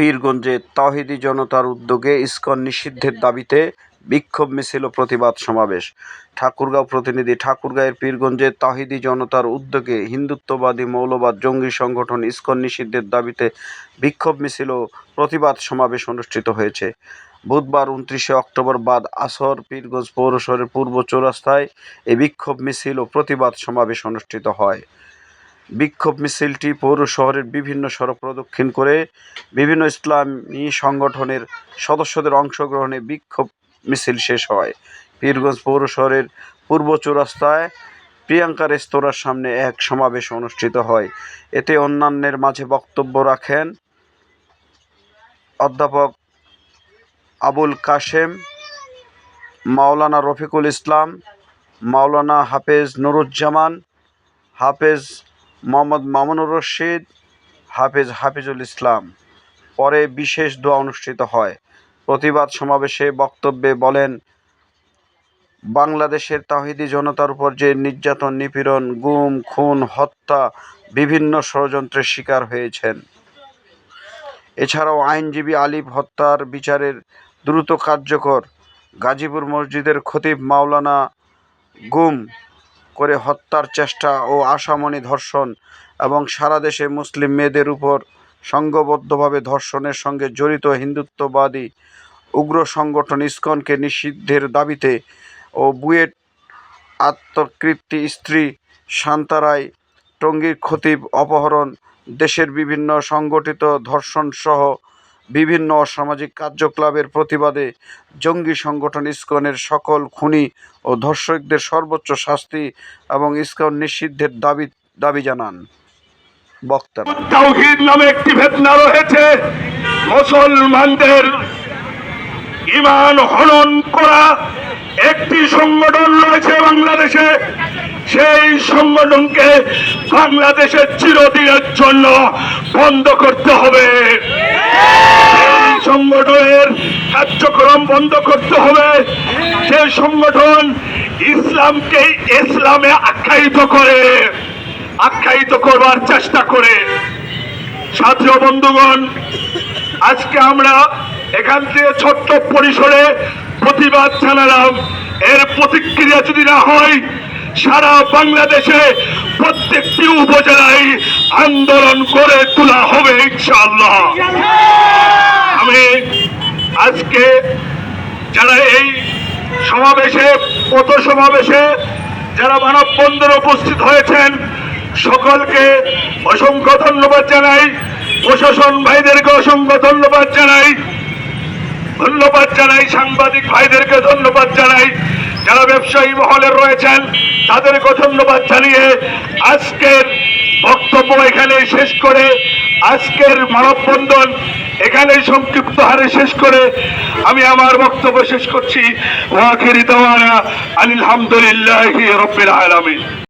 পীরগঞ্জে তাওহিদি জনতার উদ্যোগে ইসকন নিষিদ্ধের দাবিতে বিক্ষোভ মিছিল প্রতিবাদ সমাবেশ। ঠাকুরগাঁও প্রতিনিধি ঠাকুরগাঁয়ের পীরগঞ্জে তাওহিদি জনতার উদ্যোগে হিন্দুত্ববাদী মৌলবাদ জঙ্গি সংগঠন ইসকন নিষিদ্ধের দাবিতে বিক্ষোভ মিছিল প্রতিবাদ সমাবেশ অনুষ্ঠিত হয়েছে। বুধবার উনত্রিশে অক্টোবর বাদ আসর পীরগঞ্জ পৌরশহরের পূর্ব চৌরাস্তায় এই বিক্ষোভ মিছিল ও প্রতিবাদ সমাবেশ অনুষ্ঠিত হয়। বিক্ষোভ মিছিলটি পৌর শহরের বিভিন্ন সড়ক প্রদক্ষিণ করে বিভিন্ন ইসলামী সংগঠনের সদস্যদের অংশগ্রহণে বিক্ষোভ মিছিল শেষ হয়। পীরগঞ্জ পৌর শহরের পূর্ব চৌরাস্তায় প্রিয়াঙ্কা রেস্তোরাঁর সামনে এক সমাবেশ অনুষ্ঠিত হয়। এতে অন্যান্যের মাঝে বক্তব্য রাখেন অধ্যাপক আবুল কাশেম, মাওলানা রফিকুল ইসলাম, মাওলানা হাফেজ নুরুজ্জামান, হাফেজ মোহাম্মদ মামুনুর রশিদ, হাফেজ হাফিজুল ইসলাম। পরে বিশেষ দোয়া অনুষ্ঠিত হয়। প্রতিবাদ সমাবেশে বক্তব্যে বলেন, বাংলাদেশের তাহিদি জনতার উপর যে নির্যাতন, নিপীড়ন, গুম, খুন, হত্যা বিভিন্ন ষড়যন্ত্রের শিকার হয়েছেন। এছাড়াও আইনজীবী আলিফ হত্যার বিচারের দ্রুত কার্যকর গাজীপুর মসজিদের খতিব মাওলানা গুম করে হত্যার চেষ্টা ও আসামনি ধর্ষণ এবং সারা দেশে মুসলিম মেয়েদের উপর সংঘবদ্ধভাবে ধর্ষণের সঙ্গে জড়িত হিন্দুত্ববাদী উগ্র সংগঠন ইস্কনকে নিষিদ্ধের দাবিতে ও বুয়েট আত্মকৃতি স্ত্রী শান্তারায় টঙ্গীর খতিব অপহরণ দেশের বিভিন্ন সংগঠিত ধর্ষণসহ বিভিন্ন অসামাজিক কার্যকলাপের প্রতিবাদে জঙ্গি সংগঠন ইসকনের সকল খুনি ও ধর্ষকদের সর্বোচ্চ শাস্তি এবং ইসকন নিষিদ্ধের দাবি দাবি জানান। বক্তারা তাওহিদ নামে একটি ফেতনা রয়েছে। মুসলমানদের ইমান হনন করা একটি সংগঠন রয়েছে বাংলাদেশে। সেই সংগঠনকে বাংলাদেশের চিরদিনের জন্য বন্ধ করতে হবে। সংগঠনের কার্যক্রম বন্ধ করতে হবে। যে সংগঠন ইসলামকে ইসলামে আখ্যায়িত করে। আখ্যায়িত করবার চেষ্টা করে। ছাত্র বন্ধুগণ, আজকে আমরা এখান থেকে ছোট্ট পরিসরে প্রতিবাদ জানালাম। এর প্রতিক্রিয়া যদি না হয় সারা বাংলাদেশে প্রত্যেকটি উপজেলায় আন্দোলন করে তোলা হবে ইনশাআল্লাহ। আমি আজকে যারা এই সমাবেশে পথ সমাবেশে যারা মানববন্ধনে উপস্থিত হয়েছেন, সকলকে অসংখ্য ধন্যবাদ জানাই, প্রশাসন ভাইদেরকে অসংখ্য ধন্যবাদ জানাই ধন্যবাদ জানাই, সাংবাদিক ভাইদেরকে ধন্যবাদ জানাই। যারা ব্যবসায়ী মহলে রয়েছেন তাদেরকে ধন্যবাদ জানিয়ে আজকের বক্তব্য এখানে শেষ করে, আজকের মানববন্ধন এখানে সংক্ষিপ্ত হারে শেষ করে আমি আমার বক্তব্য শেষ করছি। আলহামদুলিল্লাহি রব্বিল আলামিন।